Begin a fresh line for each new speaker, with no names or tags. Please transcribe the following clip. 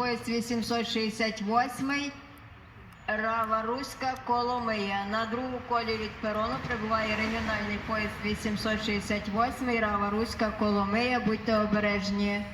поїзд 868 Рава Руська Коломия. На другу колі від перону прибуває регіональний поїзд 868 Рава Руська Коломия. Будьте обережні.